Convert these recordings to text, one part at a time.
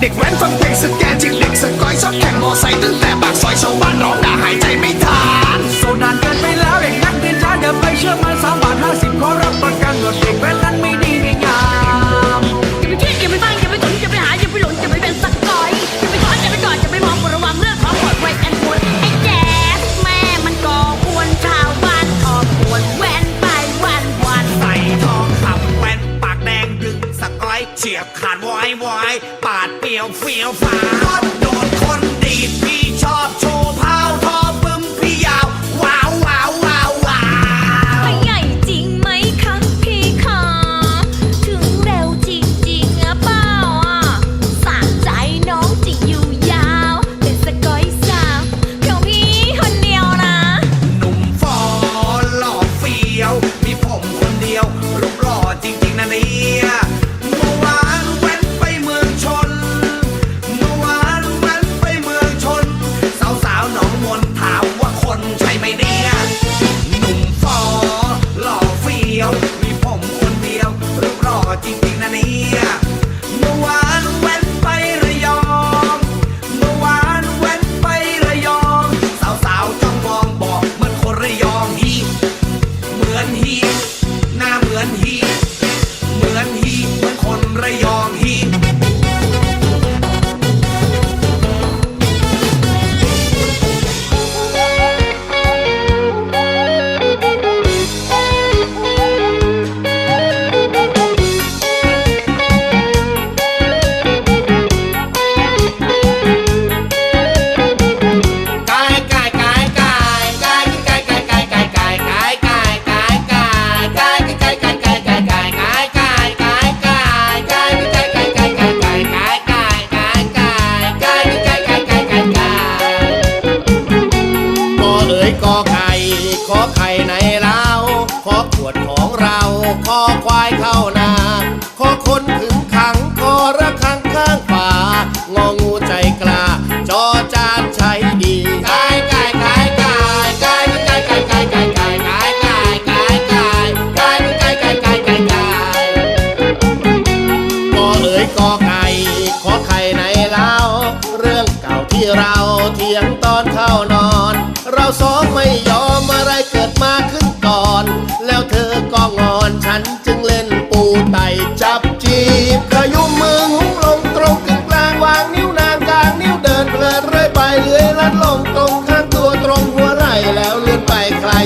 เด็กแว้นฟังเพลงสแกนจิกเด็กสกอยชอบแข่งมอไซค์ตั้งแต่ปากซอยชาวบ้านร้องด่าหายใจไม่ทันโซนานเกินไปแล้วเด็กนักเรียนจ้าอย่าไปเชื่อมันสามบาทห้าสิบขอรับประกันหนวเด็กแว้น ขอไข่ในเราขอขวดของเรา ขอควายเข้าน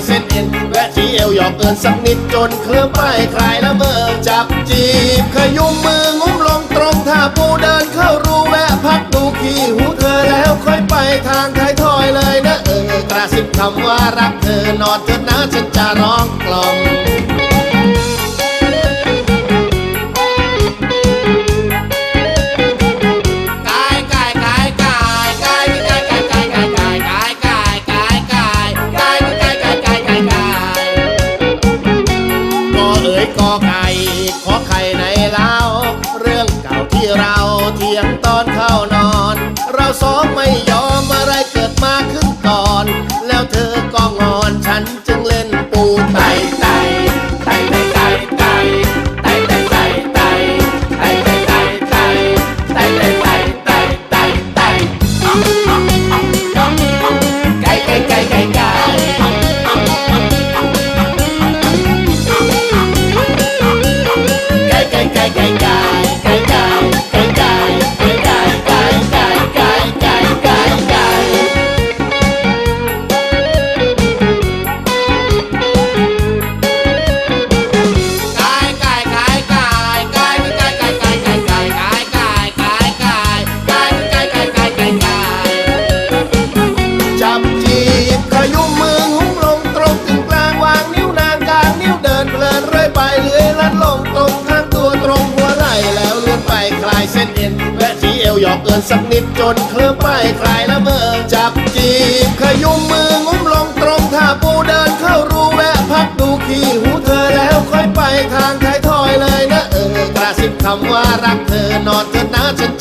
เส้นเอ็นและที่เอวยอกเกินสักนิดจนเคลื่อนไปคลายละเมอจับจีบขยุมมืองุ้มลงตรงท่าปูเดินเข้ารูแวะพักดูขี้หูเธอแล้วค่อยไปทางท้ายทอยเลยนะเออกระซิบคำว่ารักเธอนอนเธอนะฉันจะร้องกล่อม กอไก่ขอไข่ นสักนิดจนเคลิ้มไปคลายละเมอจับจีบขยุมมืองุ้มลงตรงท่าปูเดินเข้ารูแวะพักดูขี้หูเธอแล้วค่อยไปทางท้ายทอยเลยนะเออกระซิบคำว่ารักเธอนอนเธอนะฉัน